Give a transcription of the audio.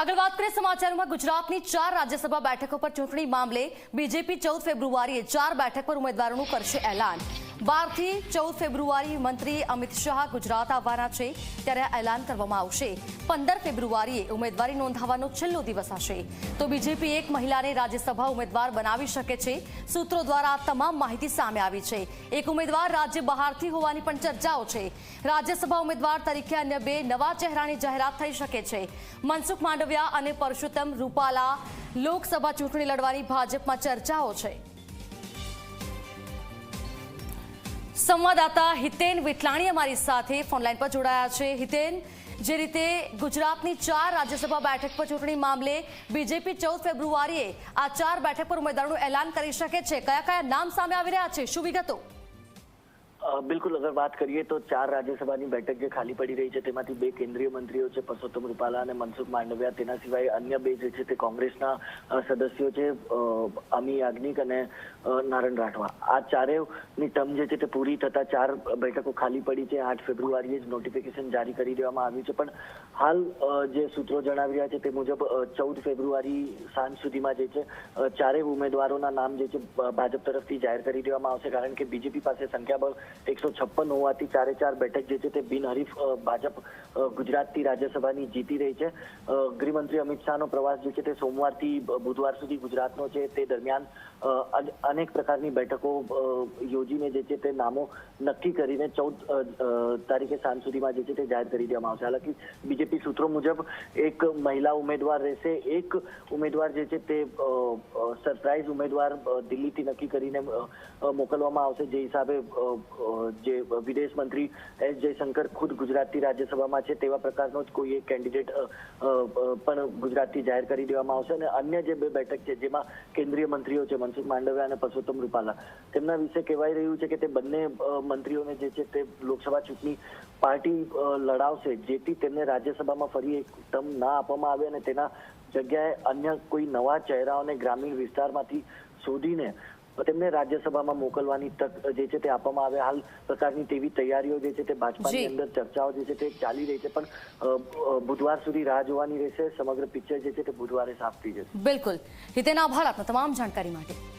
આગળ વાત કરીએ સમાચારોમાં, ગુજરાતની ચાર રાજ્યસભા બેઠકો પર ચૂંટણી મામલે બીજેપી ચૌદ ફેબ્રુઆરીએ ચાર બેઠક પર ઉમેદવારોનું કરશે એલાન. બારથી ચૌદ ફેબ્રુઆરી મંત્રી અમિત શાહ ગુજરાત આવવાના છે, ત્યારે એલાન કરવામાં આવશે. પંદર ફેબ્રુઆરીએ ઉમેદવારી નોંધાવવાનો છેલ્લો દિવસ હશે. તો બીજેપી એક મહિલાને રાજ્યસભા ઉમેદવાર બનાવી શકે છે, સૂત્રો દ્વારા તમામ માહિતી સામે આવી છે. એક ઉમેદવાર રાજ્ય બહારથી હોવાની પણ ચર્ચાઓ છે. રાજ્યસભા ઉમેદવાર તરીકે અન્ય બે નવા ચહેરાની જાહેરાત થઈ શકે છે. મનસુખ માંડવિયા અને પરશુત્તમ રૂપાલા લોકસભા ચૂંટણી લડવાની ભાજપમાં ચર્ચાઓ છે. સંવાદદાતા હિતેન વિટલાણી અમારી સાથે ફોનલાઈન પર જોડાયા છે. હિતેન, જે રીતે ગુજરાતની ચાર રાજ્યસભા બેઠક પર ચૂંટણી મામલે બીજેપી ચૌદ ફેબ્રુઆરીએ આ ચાર બેઠક પર ઉમેદવારોનું એલાન કરી શકે છે. કયા કયા નામ સામે આવી રહ્યા છે? શું વિગતો? બિલકુલ, અગર વાત કરીએ તો ચાર રાજ્યસભાની બેઠક જે ખાલી પડી રહી છે, તેમાંથી બે કેન્દ્રીય મંત્રીઓ છે, પરસોત્તમ રૂપાલા અને મનસુખ માંડવિયા. તેના સિવાય અન્ય બે જે છે, તે કોંગ્રેસના સદસ્યો છે અમી યાજ્ઞિક અને નારણ રાઠવા. આ ચારેયની ટર્મ જે છે, તે પૂરી થતા ચાર બેઠકો ખાલી પડી છે. આઠ ફેબ્રુઆરીએ જ નોટિફિકેશન જારી કરી દેવામાં આવ્યું છે. પણ હાલ જે સૂત્રો જણાવી રહ્યા છે, તે મુજબ ચૌદ ફેબ્રુઆરી સાંજ સુધીમાં જે છે ચારેય ઉમેદવારોના નામ જે છે ભાજપ તરફથી જાહેર કરી દેવામાં આવશે. કારણ કે બીજેપી પાસે સંખ્યાબળ એકસો છપ્પન હોવાથી ચારે ચાર બેઠક જે છે તે બિનહરીફ ભાજપ ગુજરાતથી રાજ્યસભાની જીતી રહી છે. ગૃહમંત્રી અમિત શાહનો પ્રવાસ જે છે તે સોમવારથી બુધવાર સુધી ગુજરાતનો છે તે દરમિયાન અનેક પ્રકારની બેઠકો યોજીને જે છે તે નામો નક્કી કરીને ચૌદ તારીખે સાંજ સુધીમાં જે છે તે જાહેર કરી દેવામાં આવશે. હાલાકી બીજેપી સૂત્રો મુજબ એક મહિલા ઉમેદવાર રહેશે, એક ઉમેદવાર જે છે તે સરપ્રાઇઝ ઉમેદવાર દિલ્હીથી નક્કી કરીને મોકલવામાં આવશે. જે હિસાબે જે વિદેશ મંત્રી એસ જયશંકર ખુદ ગુજરાતથી રાજ્યસભામાં છે, તેવા પ્રકારનો જ કોઈ એક કેન્ડિડેટ પણ ગુજરાતથી જાહેર કરી દેવામાં આવશે. અને અન્ય જે બે બેઠક છે, જેમાં કેન્દ્રીય મંત્રીઓ છે, મનસુખ માંડવિયા અને પરસોત્તમ રૂપાલા, તેમના વિશે કહેવાય રહ્યું છે કે તે બંને મંત્રીઓને જે છે, તે લોકસભા ચૂંટણી પાર્ટી લડાવશે, જેથી તેમને રાજ્યસભામાં ફરી એક ટર્મ ના આપવામાં આવે અને તેના જગ્યાએ અન્ય કોઈ નવા ચહેરાઓને ગ્રામીણ વિસ્તારમાંથી શોધીને તેમને રાજ્યસભામાં મોકલવાની તક જે છે તે આપવામાં આવે. હાલ પ્રકારની તેવી તૈયારીઓ જે છે તે ભાજપાની. અંદર ચર્ચાઓ જે છે તે ચાલી રહી છે. પણ બુધવાર સુધી રાહ જોવાની રહેશે. સમગ્ર પિક્ચર જે છે તે બુધવારે સાફ થઈ જશે. બિલકુલ. હિતેન આભાર આપનો તમામ જાણકારી માટે.